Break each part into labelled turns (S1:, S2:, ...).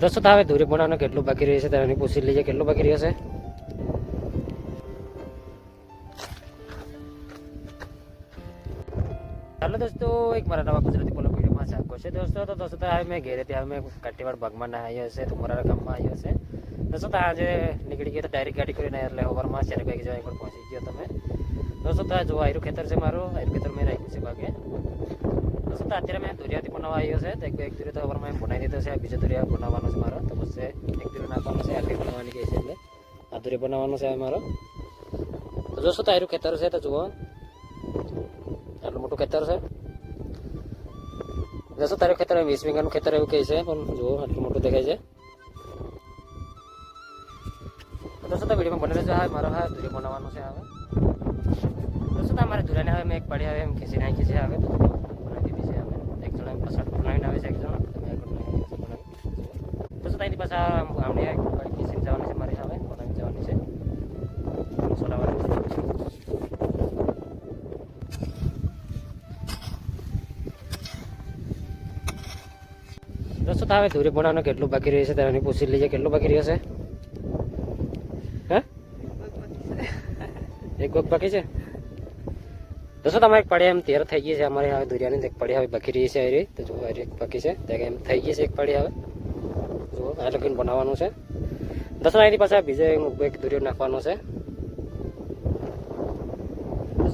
S1: દોસ્તો હવે દૂરી બનાવવાનું કેટલું બાકી રહ્યું છે? તેની પૂછી લઈએ, કેટલું બાકી રહેશે ચાલો દોસ્તો, એક મારા નવા ગુજરાતી બોલો વિડીયોમાં સ્વાગત છે દોસ્તો. તો દોસ્તો હવે મેં ઘેરે ત્યાં મેં કાઠીવાડ ભાગમાં ના આવ્યો છે તો મોરારા ગામમાં આવ્યો છે દોસ્તો આજે નીકળી ગયો તો ડાયરેક્ટ ગાડી કરીને એટલે ઓવરમાં ચાર જવા એકવાર પહોંચી ગયો તમે. દોસ્તો તો આ જો આયરું ખેતર છે મારું, આયરું ખેતર મેં રાખ્યું છે ભાગે. દોસ્તો અત્યારે મેં દુરિયાથી બનાવવા આવ્યો છે. તો એક દુરિયા તો મેં બનાવી દીધો છે. બીજો દુરિયા બનાવવાનો છે મારો. તો બસ એક દુરિયા નાખવાનો છે. આટલી બનાવવાની કહે છે એટલે. આ દુરિયા બનાવવાનો છે મારો. તો દોસ્તો તો આયરું ખેતર છે તો જુઓ. આટલું મોટું ખેતર છે. દોસ્તો તારું ખેતર વીસ વીઘાનું ખેતર એવું કહે છે, પણ જુઓ, આટલું મોટું દેખાય છે. દોસ્તો તો વિડીયોમાં બને છે હા, મારો હા, દુરિયો બનાવવાનો છે હવે દોસ્તો તો અમારે દુરાને હવે મેં એક પાડી હવે એમ ખેંચી નાખી છે તો બનાવી દીધી છે હવે એમ આવે છે એક જણા તમે આગળ બનાવી છે બનાવી દોસ્તો પાછા આમને એક જવાની છે મારી હવે બનાવી જવાની છે દોસ્તો તો હવે દૂરી બનાવવાનું કેટલું બાકી રહ્યું છે? તેની પૂછી લઈએ, કેટલું બાકી રહ્યું છે? હે? એક વખત બાકી છે? દોસ્તો તમારે પડી એમ તૈયાર થઈ ગઈ છે? અમારે હવે દુરિયાની એક પડી હવે બકી રહી છે એ તો જુઓ એક બકી છે. ત્યાં એમ થઈ ગઈ છે એક પડી હવે. જુઓ, આ લગીને બનાવવાનું છે. દોસ્તો અહીંથી પાછા બીજે એક દુરિયો નાખવાનો છે.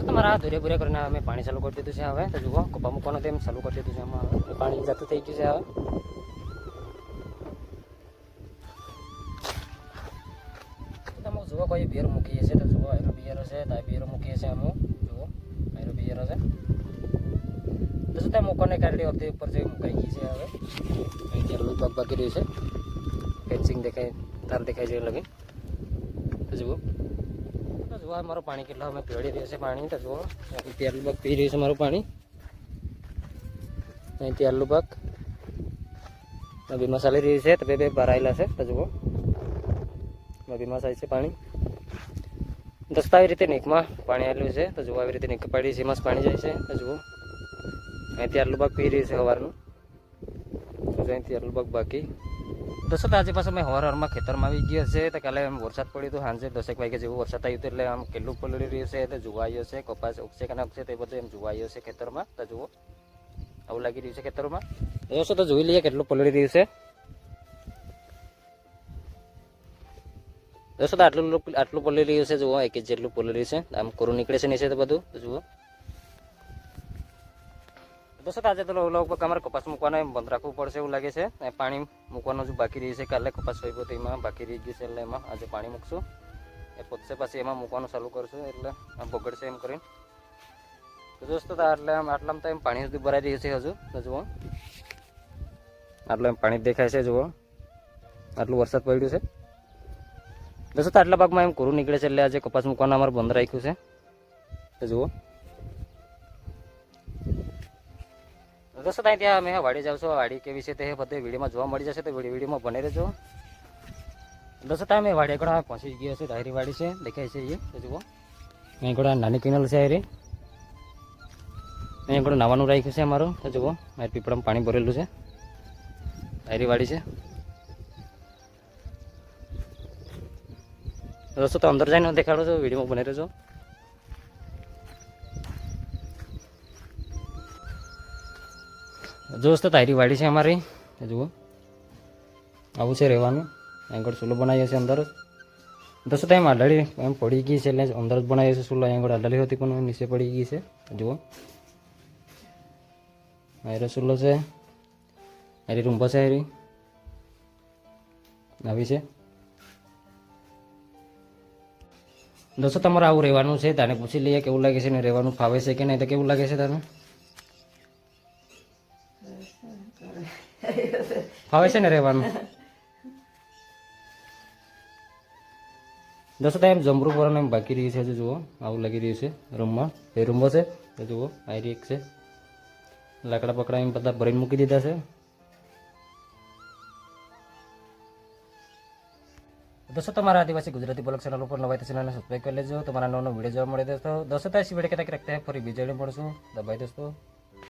S1: તમારા આ ધોરે ભૂરે કરીને અમે પાણી ચાલુ કરી દીધું છે હવે? તો જુઓ, કપા મૂકવાનું તેમ ચાલુ કરી દીધું છે આમાં. પાણી જતું થઈ ગયું છે હવે. તમે જુઓ, કોઈ બિયર મૂકીએ છે તો જુઓ, એનો બિયર છે તો આ મૂકીએ છે અમુક આયરો બિયર છે તો શું ત્યાં મૂકવાને કારણે વખતે ઉપર જે મુકાઈ ગઈ છે હવે. અહીં જેટલું પગ બાકી રહ્યું છે. ફેન્સિંગ દેખાય તાર દેખાય છે લગી. તો જુઓ. તો જુઓ મારું પાણી કેટલા અમે પીવડી રહ્યું છે પાણી તો જુઓ. તેરલું પગ પી રહ્યું છે મારું પાણી. અહીં તેરલું પગ બે મસાલી રહ્યું છે તો બે બે ભરાયેલા છે તો જુઓ. બે મસાઈ છે પાણી. દસ્તા આવી રીતે નીકમાં પાણી આવેલું છે. તો જુઓ, આવી રીતે નીક પાડી છે. એમાં પાણી જાય છે. તો જુઓ, અહીંથી આટલું પી રહ્યું છે સવારનું તો અહીંથી આટલું બાકી. દસો તો આજે પાછું મેં હવાર હવારમાં ખેતરમાં આવી ગયો છે. તો કાલે એમ વરસાદ પડ્યો હતો સાંજે દસેક વાગે જેવું વરસાદ આવ્યું હતું એટલે આમ કેટલું પલળી રહ્યું છે. તો જોવા આવ્યો છે, કપાસ ઉગશે કે ના ઉગશે તે બધું એમ જોવા આવ્યો છે ખેતરમાં. તો જુઓ, આવું લાગી રહ્યું છે ખેતરમાં. દોસ્તો તો જોઈ લઈએ કેટલું પલળી રહ્યું છે. દોસ્તો આટલું આટલું પલળી રહ્યું છે, જુઓ એક જેટલું પલળી છે. આમ કોરું નીકળે છે, નીચે તો બધું જુઓ. દોસ્તો આજે તો લગભગ અમારે કપાસ મૂકવાનો બંધ રાખવું પડશે એવું લાગે છે. પાણી મૂકવાનું જ બાકી રહ્યું છે, કાલે કપાસ હોય તો એમાં બાકી રહી ગયું છે, એટલે એમાં આજે પાણી મૂકશું. એ પોતશે પછી એમાં મૂકવાનું ચાલુ કરશું, એટલે આમ બગડશે એમ કરીને. તો દોસ્તો, તો આટલે આમ આટલામાં તો એમ પાણી સુધી ભરાઈ રહ્યું છે હજુ જુઓ. આટલું એમ પાણી દેખાય છે, જુઓ. આટલું વરસાદ પડ્યું છે. દોસ્તો, તો આટલા ભાગમાં એમ કોરું નીકળે છે એટલે આજે કપાસ મૂકવાનું અમારે બંધ રાખ્યું છે. તો જુઓ. દોસ્તો ત્યાં ત્યાં અમે વાડી જાઉં છું. વાડી કેવી છે તે બધે વિડીયોમાં જોવા મળી જશે, તો વીડિયો વિડીયોમાં બને રહેજો. દોસ્તો ત્યાં અમે વાડી આગળ પહોંચી ગયા છે ડાયરી વાડી છે, દેખાય છે એ તો જુઓ. અહીં નાની કિનલ છે હારી. અહીં આગળ નાવાનું રાખ્યું છે અમારું. તો જુઓ, મારે પીપળામાં પાણી ભરેલું છે. ડાયરી વાડી છે. દોસ્તો, તો અંદર જઈને દેખાડો છો, વિડીયોમાં બને રહેજો. દોસ્તો, તારી વાડી છે અમારી. જુઓ. આવું છે રહેવાનું. આગળ ચૂલો બનાવીએ છીએ અંદર દોસ્તો એમ આડાડી એમ પડી ગઈ છે એટલે અંદર જ બનાવીએ છીએ ચૂલો. આગળ આડાડી હતી, પણ નીચે પડી ગઈ છે. જુઓ. આયરો ચૂલો છે. આરી રૂંબા છે આરી આવી છે. દોસ્તો તમારે આવું રહેવાનું છે? તને પૂછી લઈએ કેવું લાગે છે ને રહેવાનું ફાવે છે કે નહીં? તો કેવું લાગે છે તને? ફાવે છે ને રહેવાનું? દોસ્તો એમ જમરૂ પર એમ બાકી રહ્યું છે જુઓ, આવું લાગી રહ્યું છે રૂમમાં. એ રૂમો છે. જુઓ આયરી એક છે. લાકડા પકડા એમ બધા ભરીને મૂકી દીધા છે. દોસ્તો, તમારા આદિવાસી ગુજરાતી બ્લોગ ચેનલ ઉપર નવાઈ તો ચેનલને સબસ્ક્રાઈબ કરી લેજો. તમારા નવો નવો વીડિયો જોવા મળે દોસ્તો દોસ્તો ત્યાં વીડિયો કહેતા રાખતા ફરી બીજા મળશું. દબાઈ દોસ્તો.